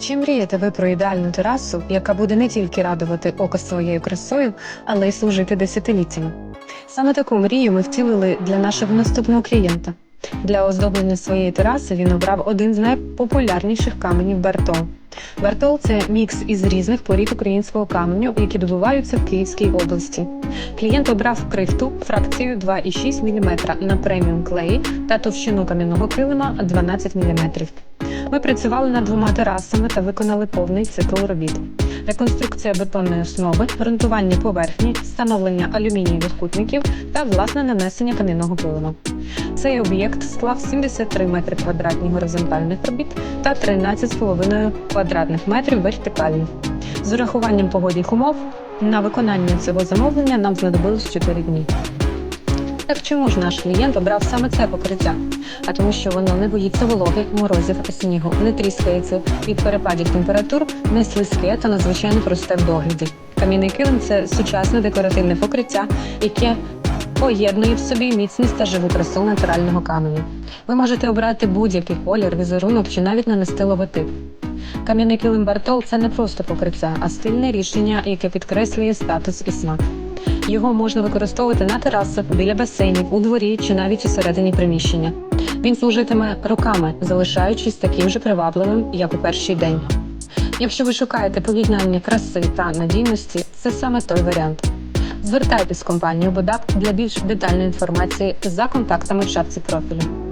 Чи мрієте ви про ідеальну терасу, яка буде не тільки радувати око своєю красою, але й служити десятиліттями? Саме таку мрію ми втілили для нашого наступного клієнта. Для оздоблення своєї тераси він обрав один з найпопулярніших каменів Бартол. Бартол це мікс із різних порід українського каменю, які добуваються в Київській області. Клієнт обрав крихту фракцію 2,6 мм на преміум клеї та товщину кам'яного килима 12 мм. Ми працювали над двома терасами та виконали повний цикл робіт. Реконструкція бетонної основи, ґрунтування поверхні, встановлення алюмінієвих кутників та власне нанесення кам'яного килима. Цей об'єкт склав 73 метри квадратні горизонтальних робіт та 13,5 квадратних метрів вертикальних. З урахуванням погодних умов на виконання цього замовлення нам знадобилось 4 дні. Так чому ж наш клієнт обрав саме це покриття? А тому, що воно не боїться вологи, морозів та снігу, не тріскається від перепадів температур, не слизьке та надзвичайно просте в догляді. Кам'яний килим це сучасне декоративне покриття, яке поєднує в собі міцність та живу красу натурального каменю. Ви можете обрати будь-який колір, візерунок чи навіть нанести логотип. Кам'яний килим Бартол це не просто покриття, а стильне рішення, яке підкреслює статус і смак. Його можна використовувати на терасах, біля басейнів, у дворі чи навіть усередині приміщення. Він служитиме роками, залишаючись таким же привабливим, як у перший день. Якщо ви шукаєте поєднання краси та надійності, це саме той варіант. Звертайтесь в компанію Бодак для більш детальної інформації за контактами в шапці профілю.